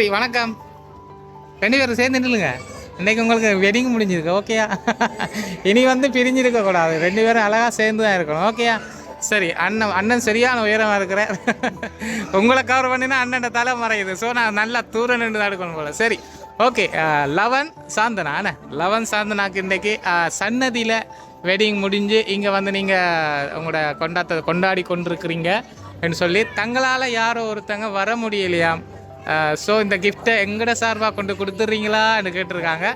சரி வணக்கம். ரெண்டு பேரும் சேர்ந்து நில்லுங்க. இன்னைக்கு உங்களுக்கு வெட்டிங் முடிஞ்சிருக்கு ஓகேயா இனி வந்து பிரிஞ்சிருக்கக்கூடாது ரெண்டு பேரும் அழகாக சேர்ந்து தான் இருக்கணும் ஓகேயா சரி அண்ணன் அண்ணன் சரியான உயரமாக இருக்கிறார். உங்களை கவர் பண்ணினா அண்ணன் தலை மறையுது. ஸோ நான் நல்லா தூரம் நின்று தான் எடுக்கணும் போல. சரி ஓகே லவன் சாந்தனா அண்ணே? லவன் சாந்தனாக்கு இன்றைக்கி சன்னதியில் வெட்டிங் முடிஞ்சு இங்கே வந்து நீங்கள் உங்களோட கொண்டாட்ட கொண்டாடி கொண்டிருக்கிறீங்க அப்படின்னு சொல்லி தங்களால் யாரோ ஒருத்தங்க வர முடியலையாம். ஸோ இந்த கிஃப்ட்டை எங்கட சார்பாக கொண்டு கொடுத்துட்றீங்களான்னு கேட்டிருக்காங்க.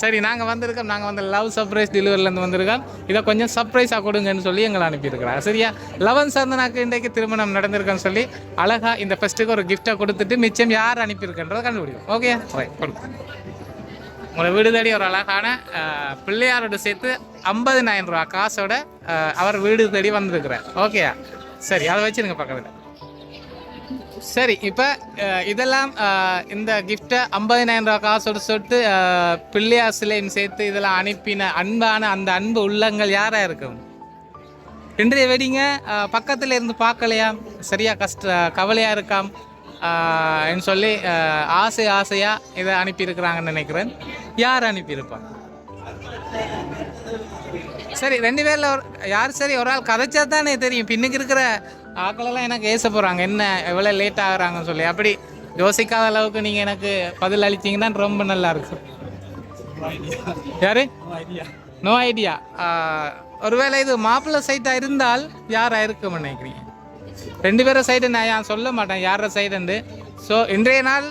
சரி நாங்கள் வந்திருக்கோம். நாங்கள் வந்து லவ் சர்ப்ரைஸ் டெலிவரிலேருந்து வந்திருக்கோம். இதை கொஞ்சம் சர்ப்ரைஸாக கொடுங்கன்னு சொல்லி எங்களை அனுப்பியிருக்கிறாங்க. சரியா? லவன் சந்தனாக்கு இன்றைக்கு திருமணம் நடந்திருக்கேன்னு சொல்லி அழகாக இந்த ஃபெஸ்ட்டுக்கு ஒரு கிஃப்ட்டை கொடுத்துட்டு மிச்சம் யார் அனுப்பியிருக்கன்றதை கண்டுபிடிக்கும். ஓகே ரைட் உங்களை வீடு தேடி ஒரு அழகான பிள்ளையாரோட சேர்த்து ஐம்பதினாயிரம் ரூபா காசோட அவர் வீடு தேடி வந்திருக்கிறார். ஓகேயா சரி அதை வச்சுருங்க பக்கத்தில். சரி இப்போ இதெல்லாம் இந்த கிஃப்ட்டை ஐம்பதினாயிரம் ரூபா காசு சொல்லிட்டு சொல்லிட்டு பிள்ளையார் சிலையும் சேர்த்து இதெல்லாம் அனுப்பின அன்பான அந்த அன்பு உள்ளங்கள் யாராக இருக்கும்? இன்றைய வெடிங்க பக்கத்தில் இருந்து பார்க்கலையா? சரியாக கஷ்ட கவலையாக இருக்காம். என்று சொல்லி ஆசை ஆசையாக இதை அனுப்பியிருக்கிறாங்கன்னு நினைக்கிறேன். யார் அனுப்பியிருப்பா? சரி ரெண்டு பேரில் யார் சரி ஒரு ஆள் கதைச்சா தானே தெரியும். பின்னுக்கு இருக்கிற ஆக்களெல்லாம் எனக்கு ஏச போகிறாங்க என்ன எவ்வளோ லேட் ஆகுறாங்கன்னு சொல்லி. அப்படி யோசிக்காத அளவுக்கு நீங்கள் எனக்கு பதில் அளித்தீங்கன்னா ரொம்ப நல்லா இருக்கும். யாரு? நோ ஐடியா ஒருவேளை இது மாப்பிள்ளை சைட்டாக இருந்தால் யாராக இருக்கும்னு நினைக்கிறீங்க? ரெண்டு பேரும் சைடு நான் ஏன் சொல்ல மாட்டேன்? யார சைடுண்டு ஸோ இன்றைய நாள்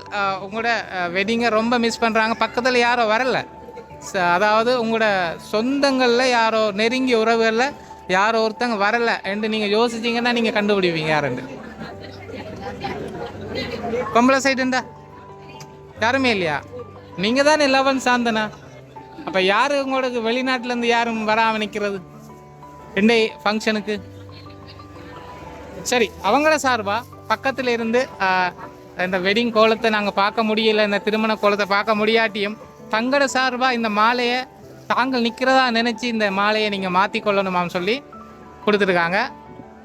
உங்களோட வெட்டிங்கை ரொம்ப மிஸ் பண்ணுறாங்க பக்கத்தில் யாரோ வரல. அதாவது உங்களோட சொந்தங்களில் யாரோ நெருங்கிய உறவுகளில் யார் ஒருத்தங்க வரல என்று நீங்கள் யோசிச்சீங்கன்னா நீங்கள் கண்டுபிடிப்பீங்க யாருண்டு பொம்பளை சைடுண்டா யாருமே இல்லையா? நீங்கள் தானே லெவன் சாந்தனா? அப்போ யார் உங்களுக்கு வெளிநாட்டிலேருந்து யாரும் வராமல் நிற்கிறது ரெண்டே ஃபங்க்ஷனுக்கு சரி அவங்கள சார்பாக பக்கத்தில் இருந்து இந்த வெட்டிங் கோலத்தை நாங்கள் பார்க்க முடியல இந்த திருமண கோலத்தை பார்க்க முடியாட்டியும் தங்கட சார்பாக இந்த மாலையை தாங்கள் நிற்கிறதா நினச்சி இந்த மாலையை நீங்கள் மாற்றி கொள்ளணுமான்னு சொல்லி கொடுத்துருக்காங்க.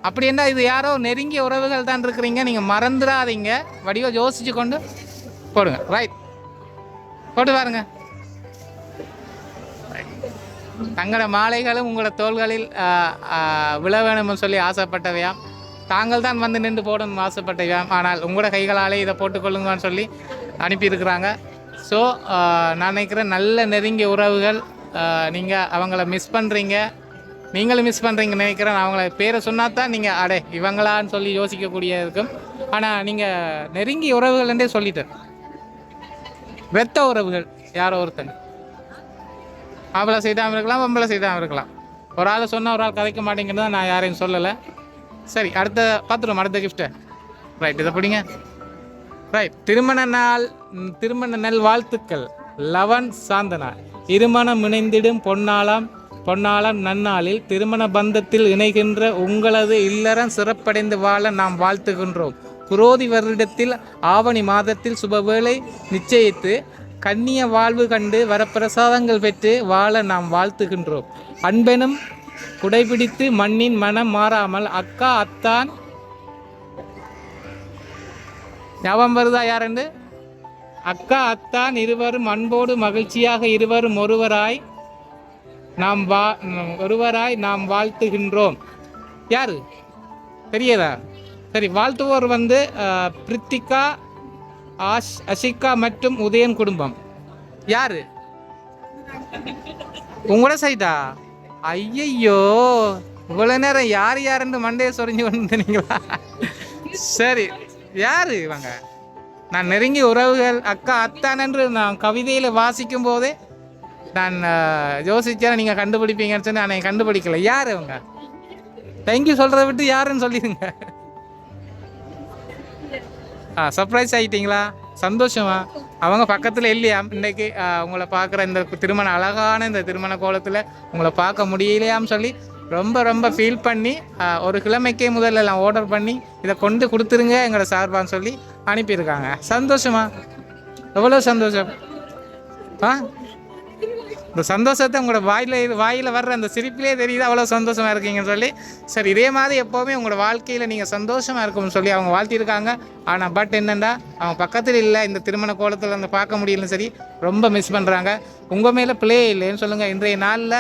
அப்படி என்ன இது யாரோ நெருங்கிய உறவுகள் தான் இருக்கிறீங்க நீங்கள் மறந்துடாதீங்க. வடிவ யோசிச்சு கொண்டு போடுங்க. ரைட் போட்டு பாருங்க. தங்களோட மாலைகளும் உங்களோட தோள்களில் விழ வேணும்னு சொல்லி ஆசைப்பட்டவையாம். தாங்கள் தான் வந்து நின்று போடணும் ஆசைப்பட்டவையாம். ஆனால் உங்களோட கைகளாலே இதை போட்டுக்கொள்ளுங்கன்னு சொல்லி அனுப்பியிருக்கிறாங்க. ஸோ நான் நினைக்கிறேன் நல்ல நெருங்கிய உறவுகள் நீங்கள் அவங்கள மிஸ் பண்ணுறீங்க நீங்களும் மிஸ் பண்ணுறீங்க நினைக்கிறேன். அவங்கள பேரை சொன்னா தான் நீங்கள் அடே இவங்களான்னு சொல்லி யோசிக்கக்கூடிய இருக்கும் ஆனால் நீங்கள் நெருங்கி உறவுகள்ன்றே சொல்லிட்டேன். வெத்த உறவுகள் யாரோ ஒருத்தன். ஆம்பளை செய்தாமல் இருக்கலாம் பொம்பளை செய்தாமல் இருக்கலாம். ஒரு ஆள் சொன்னால் ஒரு ஆள் கதைக்க மாட்டேங்கிறது நான் யாரையும் சொல்லலை. சரி அடுத்த பார்த்துருவோம் அடுத்த கிஃப்ட்டு ரைட் இதை பிடிங்க. ரைட் திருமண நாள் திருமண நல் வாழ்த்துக்கள். லவன் சாந்தனா. இருமணம் இணைந்திடும் பொன்னாளாம் பொன்னாளம் நன்னாளில் திருமண பந்தத்தில் இணைகின்ற உங்களது இல்லறம் சிறப்படைந்து வாழ நாம் வாழ்த்துகின்றோம். குரோதி வருடத்தில் ஆவணி மாதத்தில் சுபவேளை நிச்சயித்து கண்ணிய வாழ்வு கண்டு வரப்பிரசாதங்கள் பெற்று வாழ நாம் வாழ்த்துகின்றோம். அன்பெனும் குடைபிடித்து மண்ணின் மனம் மாறாமல் அக்கா அத்தான். ஞாபகம் வருதா யாரென்று அக்கா அத்தான் இருவரும் அன்போடு மகிழ்ச்சியாக இருவரும் ஒருவராய் நாம் வா ஒருவராய் நாம் வாழ்த்துகின்றோம். யாரு? தெரியதா சரி வாழ்த்துவோர் வந்து பிரித்திகா ஆஷ் அஷிகா மற்றும் உதயன் குடும்பம். யாரு? உங்களோட சைடா ஐயையோ இவ்வளோ நேரம் யார் யாருன்னு மண்டையை சொரிஞ்சு வந்துட்டீங்களா சரி யாரு வாங்க நான் நெருங்கிய உறவுகள் அக்கா அத்தான் என்று நான் கவிதையில் வாசிக்கும் போதே நான் அஹ், யோசிச்சேன் நீங்கள் கண்டுபிடிப்பீங்கன்னு சொல்லி நான் கண்டுபிடிக்கல. யார் இவங்க? தேங்க்யூ சொல்கிறத விட்டு யாருன்னு சொல்லிடுங்க. ஆ சர்ப்ரைஸ் ஆகிட்டீங்களா சந்தோஷமா? அவங்க பக்கத்தில் இல்லையா? இன்றைக்கி உங்களை பார்க்குற இந்த திருமண அழகான இந்த திருமண கோலத்தில் உங்களை பார்க்க முடியலையான்னு சொல்லி ரொம்ப ரொம்ப ஃபீல் பண்ணி ஒரு கிழமைக்கே முதல்ல எல்லாம் ஆர்டர் பண்ணி இதை கொண்டு கொடுத்துருங்க எங்களோட சார்பான்னு சொல்லி அனுப்பியிருக்காங்க. சந்தோஷமா? எவ்வளோ சந்தோஷம்? ஆ? இந்த சந்தோஷத்தை உங்களோட வாயில் வாயில் வர்ற அந்த சிரிப்பிலே தெரியுது அவ்வளோ சந்தோஷமாக இருக்கீங்கன்னு சொல்லி. சரி இதே மாதிரி எப்போவுமே உங்களோட வாழ்க்கையில் நீங்கள் சந்தோஷமாக இருக்கும்னு சொல்லி அவங்க வாழ்த்தியிருக்காங்க. ஆனால் பட் என்னென்னா அவங்க பக்கத்தில் இல்லை இந்த திருமண கோலத்தில் அந்த பார்க்க முடியலன்னு சரி ரொம்ப மிஸ் பண்ணுறாங்க உங்கள் மேலே பிளே இல்லைன்னு சொல்லுங்கள் இன்றைய நாளில்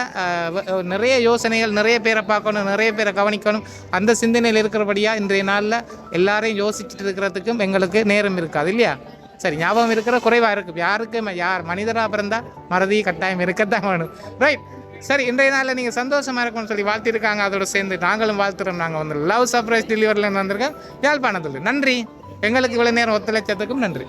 நிறைய யோசனைகள் நிறைய பேரை பார்க்கணும் நிறைய பேரை கவனிக்கணும். அந்த சிந்தனையில் இருக்கிறபடியாக இன்றைய நாளில் எல்லாரையும் யோசிச்சுட்டு இருக்கிறதுக்கும் எங்களுக்கு நேரம் இருக்காது இல்லையா? சரி ஞாபகம் இருக்கிற குறைவாக இருக்குது யாருக்கு யார் மனிதராக பிறந்தால் மறதி கட்டாயம் இருக்கத்தான் வேணும். ரைட் சரி இன்றைய நாளில் நீங்கள் சந்தோஷமாக இருக்கும்னு சொல்லி வாழ்த்திருக்காங்க. அதோட சேர்ந்து நாங்களும் வாழ்த்துறோம். நாங்கள் வந்து லவ் சர்ப்ரைஸ் டெலிவரியில் வந்திருக்கோம். யாழ்ப்பாணத்தில். நன்றி. எங்களுக்கு இவ்வளோ நேரம் ஒத்துழைச்சதுக்கும் நன்றி.